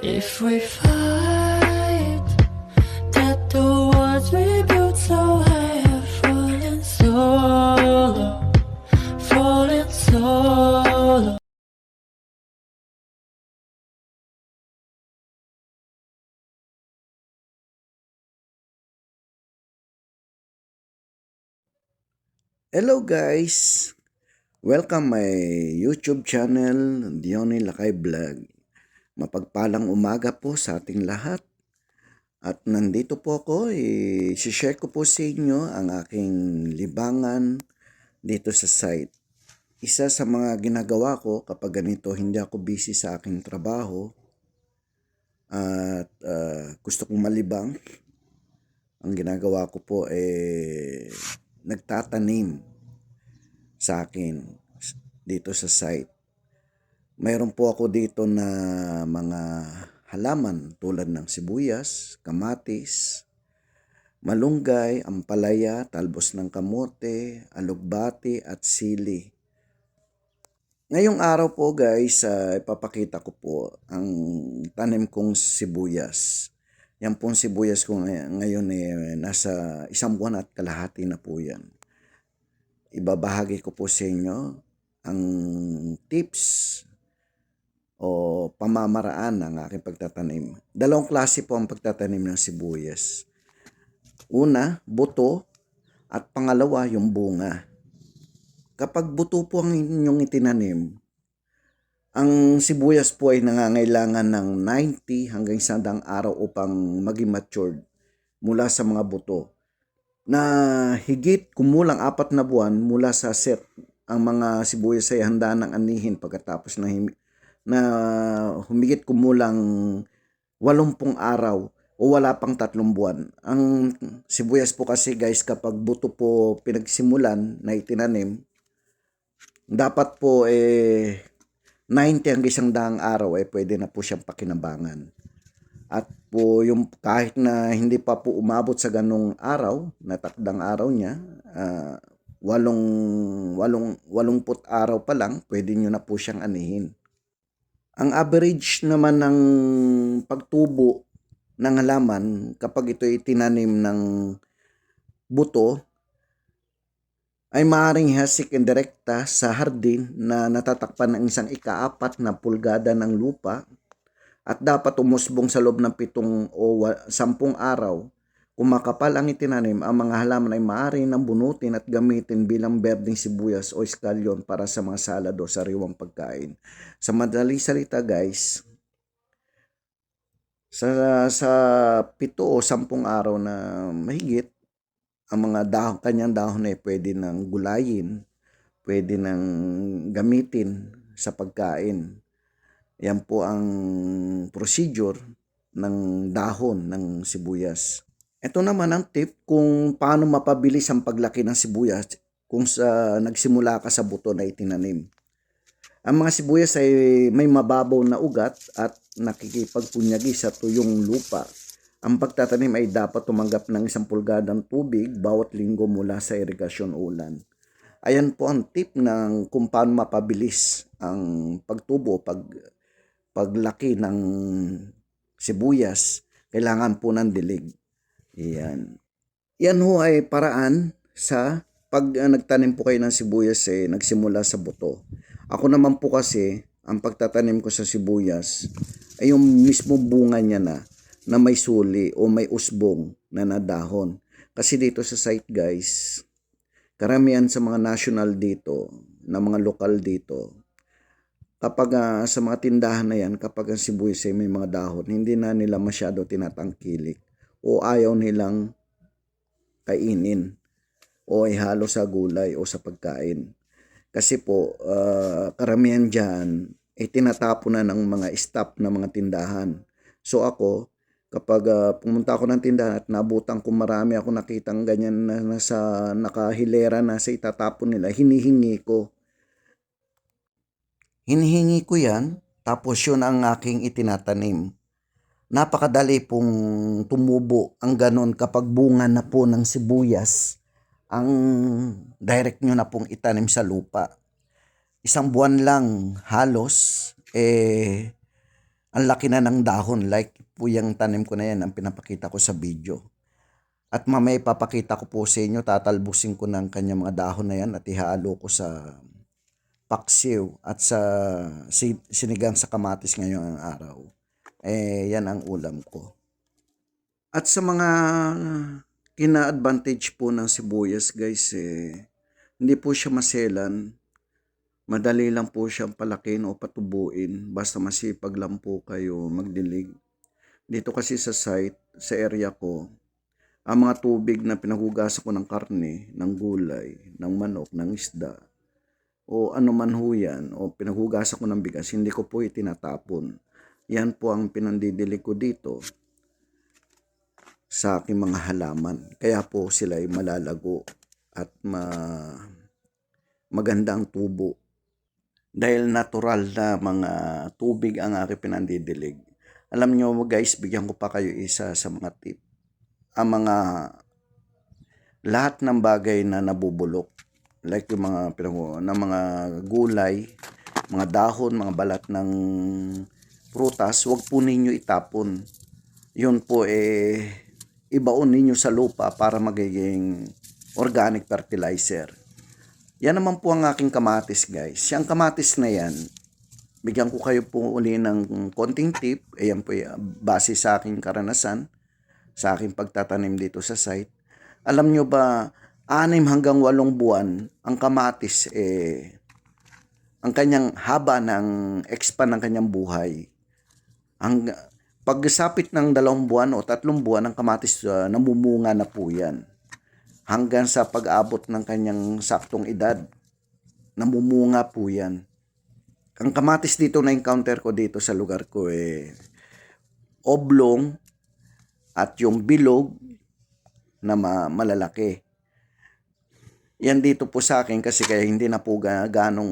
If we fight, that the words we built so high have fallen so low, fallen so low. Hello guys! Welcome my YouTube channel, Diony Lakay Vlog. Mapagpalang umaga po sa ating lahat. At nandito po ako, i-share ko po sa inyo ang aking libangan dito sa site. Isa sa mga ginagawa ko kapag ganito hindi ako busy sa aking trabaho at ah, gusto kong malibang, ang ginagawa ko po eh nagtatanim sa akin dito sa site. Mayroon po ako dito na mga halaman tulad ng sibuyas, kamatis, malunggay, ampalaya, talbos ng kamote, alugbati at sili. Ngayong araw po guys, ah, ipapakita ko po ang tanim kong sibuyas. Yan pong sibuyas ko ngay- ngayon eh, nasa isang buwan at kalahati na po yan. Ibabahagi ko po sa inyo ang tips o pamamaraan ng aking pagtatanim. Dalawang klase po ang pagtatanim ng sibuyas. Una, buto at pangalawa, yung bunga. Kapag buto po ang inyong itinanim, ang sibuyas po ay nangangailangan ng 90 hanggang 100 araw upang maging matured mula sa mga buto. Na higit kumulang apat na buwan mula sa set ang mga sibuyas ay handa ng anihin pagkatapos na, na humigit kumulang 80 araw o wala pang tatlong buwan. Ang sibuyas po kasi guys kapag buto po pinagsimulan na itinanim, dapat po eh 90 hanggang isang daang araw eh pwede na po siyang pakinabangan. At po yung kahit na hindi pa po umabot sa ganong araw, natakdang araw niya, ah, walong, walong, walumput araw pa lang, pwede nyo na po siyang anihin. Ang average naman ng pagtubo ng halaman kapag ito ay tinanim ng buto ay maaaring hasik indirekta sa hardin na natatakpan ng isang ikaapat na pulgada ng lupa at dapat umusbong sa loob ng pitong o sampung araw. Kung makapal ang itinanim, ang mga halaman ay maaari nang bunutin at gamitin bilang berdeng sibuyas o eskalyon para sa mga salad o sariwang pagkain. Sa madaling salita guys, sa, sa pito o sampung araw na mahigit, ang mga dahon, kanyang dahon ay pwede nang gulayin, pwede nang gamitin sa pagkain. Yan po ang procedure ng dahon ng sibuyas. Ito naman ang tip kung paano mapabilis ang paglaki ng sibuyas kung sa nagsimula ka sa buto na itinanim. Ang mga sibuyas ay may mababaw na ugat at nakikipagpunyagi sa tuyong lupa. Ang pagtatanim ay dapat tumanggap ng isang pulgadang tubig bawat linggo mula sa irigasyon ulan. Ayan po ang tip ng kung paano mapabilis ang pagtubo, pag, paglaki ng sibuyas. Kailangan po ng dilig. Yan. Yan ho ay paraan sa pag uh, nagtanim po kayo ng sibuyas eh, nagsimula sa buto. Ako naman po kasi, ang pagtatanim ko sa sibuyas ay yung mismo bunga niya na na may suli o may usbong na nadahon. Kasi dito sa site guys, karamihan sa mga national dito, na mga lokal dito, kapag ah, sa mga tindahan na yan, kapag ang sibuyas ay may mga dahon, hindi na nila masyado tinatangkilik o ayaw nilang kainin o ihalo sa gulay o sa pagkain. Kasi po, ah, karamihan dyan, ay tinatapo na ng mga staff na mga tindahan. So ako, kapag ah, pumunta ako ng tindahan at nabutan ko marami ako nakitang ganyan na nasa nakahilera na sa itatapon nila, hinihingi ko. Hinihingi ko yan, tapos yun ang aking itinatanim. Napakadali pong tumubo ang ganon kapag bunga na po ng sibuyas ang direct nyo na pong itanim sa lupa. Isang buwan lang halos, eh, ang laki na ng dahon. Like po yung tanim ko na yan, ang pinapakita ko sa video. At mamaya ipapakita ko po sa inyo, tatalbusin ko ng kanyang mga dahon na yan at ihalo ko sa paksiw at sa si- sinigang sa kamatis ngayong araw. Eh, yan ang ulam ko. At sa mga kina-advantage po ng sibuyas guys, eh, hindi po siya maselan. Madali lang po siyang palakin o patubuin. Basta masipag lang po kayo magdilig. Dito kasi sa site, sa area ko, ang mga tubig na pinahugasan ko ng karne, ng gulay, ng manok, ng isda, o ano man ho yan, o pinahugasan ko ng bigas, hindi ko po itinatapon. Yan po ang pinandidilig ko dito sa aking mga halaman. Kaya po sila ay malalago at ma maganda ang tubo. Dahil natural na mga tubig ang aking pinandidilig. Alam nyo guys, bigyan ko pa kayo isa sa mga tip. Ang mga lahat ng bagay na nabubulok like yung mga pinag ng mga gulay, mga dahon, mga balat ng prutas, wag po ninyo itapon. Yun po eh ibaon ninyo sa lupa para magiging organic fertilizer. Yan naman po ang aking kamatis guys. Yung kamatis na yan, bigyan ko kayo po uli ng konting tip. Ayan po eh, base sa aking karanasan, sa aking pagtatanim dito sa site. Alam nyo ba, anim hanggang walong buwan, ang kamatis eh, ang kanyang haba ng expand ng kanyang buhay. Ang pagsapit ng dalawang buwan o tatlong buwan, ang kamatis uh, namumunga na po yan hanggang sa pag-abot ng kanyang saktong edad. Namumunga po yan. Ang kamatis dito na encounter ko dito sa lugar ko eh oblong at yung bilog na ma- malalaki. Yan dito po sa akin kasi kaya hindi na po ga- ganong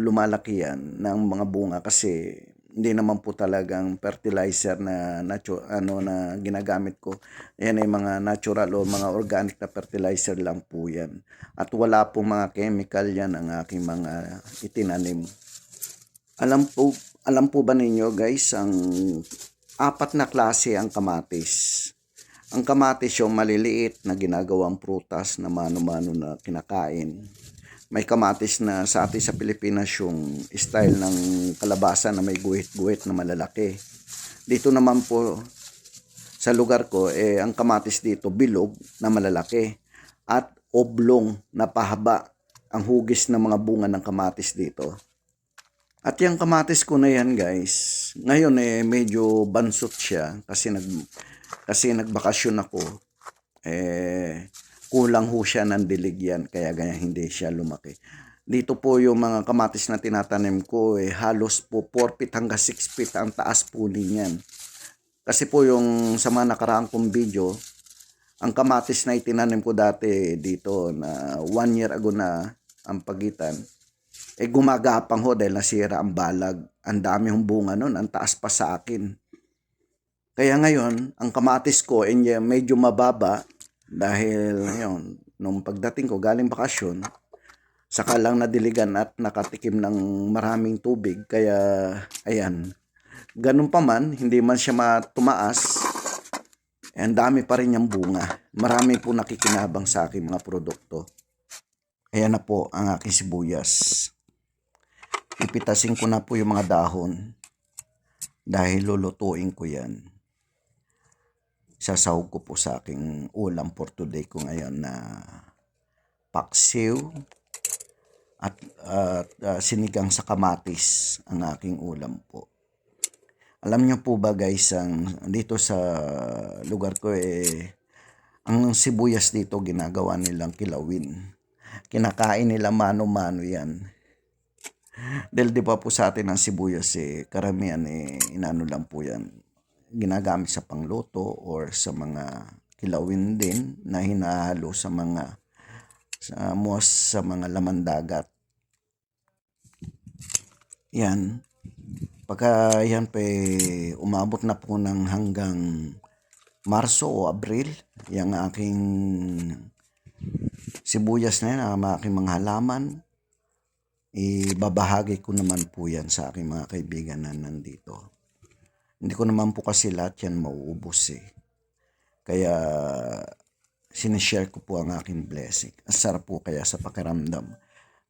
lumalaki yan ng mga bunga kasi hindi naman po talagang fertilizer na natu- ano na ginagamit ko. Yan ay mga natural o mga organic na fertilizer lang po yan. At wala po mga chemical yan ang aking mga itinanim. Alam po, alam po ba ninyo guys, ang apat na klase ang kamatis. Ang kamatis yung maliliit na ginagawang prutas na mano-mano na kinakain may kamatis na sa atin sa Pilipinas yung style ng kalabasa na may guhit-guhit na malalaki. Dito naman po sa lugar ko, eh, ang kamatis dito bilog na malalaki at oblong na pahaba ang hugis ng mga bunga ng kamatis dito. At yung kamatis ko na yan guys, ngayon eh medyo bansot siya kasi nag kasi nagbakasyon ako. Eh kulang ho siya ng dilig yan, kaya ganyan hindi siya lumaki. Dito po yung mga kamatis na tinatanim ko, eh, halos po 4 feet hanggang 6 feet ang taas po niyan. Kasi po yung sa mga nakaraang kong video, ang kamatis na itinanim ko dati dito na 1 year ago na ang pagitan, eh gumagapang ho dahil nasira ang balag. Ang dami hong bunga nun, ang taas pa sa akin. Kaya ngayon, ang kamatis ko, eh, medyo mababa, dahil yun, nung pagdating ko galing bakasyon, saka lang nadiligan at nakatikim ng maraming tubig. Kaya, ayan, ganun pa man, hindi man siya matumaas, eh, ang dami pa rin niyang bunga. Marami po nakikinabang sa aking mga produkto. Ayan na po ang aking sibuyas. Ipitasin ko na po yung mga dahon dahil lulutuin ko yan sasahog ko po sa aking ulam for today ko ngayon na paksiw at uh, uh, sinigang sa kamatis ang aking ulam po. Alam niyo po ba guys, ang dito sa lugar ko eh ang sibuyas dito ginagawa nilang kilawin. Kinakain nila mano-mano yan. Dahil di ba po sa atin ang sibuyas eh, karamihan eh, inano lang po yan ginagamit sa pangluto or sa mga kilawin din na hinahalo sa mga sa most sa mga laman dagat. Yan. Pagka yan pa umabot na po ng hanggang Marso o Abril, yung aking sibuyas na yan, ang aking mga halaman, ibabahagi ko naman po yan sa aking mga kaibigan na nandito. Hindi ko naman po kasi lahat yan mauubos eh. Kaya sinishare ko po ang aking blessing. Ang sarap po kaya sa pakiramdam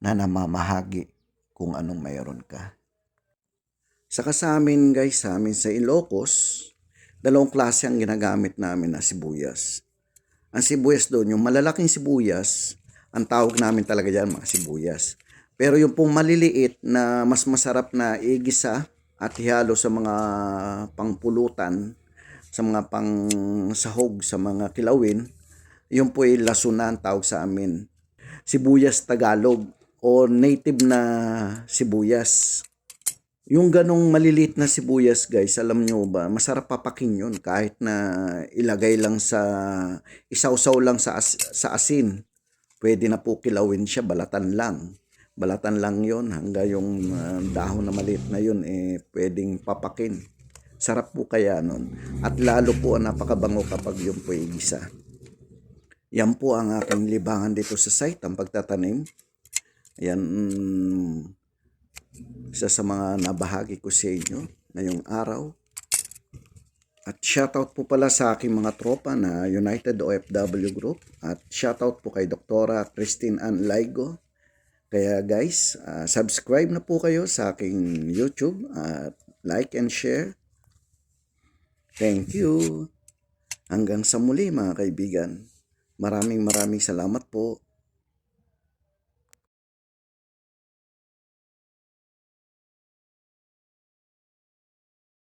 na namamahagi kung anong mayroon ka. Saka sa amin guys, sa amin sa Ilocos, dalawang klase ang ginagamit namin na sibuyas. Ang sibuyas doon, yung malalaking sibuyas, ang tawag namin talaga dyan mga sibuyas. Pero yung pong maliliit na mas masarap na igisa at ihalo sa mga pangpulutan, sa mga pang sahog, sa mga kilawin, yun po ay lasuna ang tawag sa amin. Sibuyas Tagalog o native na sibuyas. Yung ganong maliliit na sibuyas guys, alam nyo ba, masarap papakin yun kahit na ilagay lang sa, isawsaw lang sa, as, sa asin. Pwede na po kilawin siya, balatan lang. Balatan lang yon hanggang yung ah, dahon na maliit na yun, eh, pwedeng papakin. Sarap po kaya nun. At lalo po ang napakabango kapag yun po igisa. Yan po ang aking libangan dito sa site, ang pagtatanim. Yan, mm, isa sa mga nabahagi ko sa inyo ngayong araw. At shoutout po pala sa aking mga tropa na United OFW Group at shoutout po kay Doktora Christine Ann Laigo. Kaya guys, ah, subscribe na po kayo sa aking YouTube at like and share. Thank you. Hanggang sa muli mga kaibigan. Maraming maraming salamat po.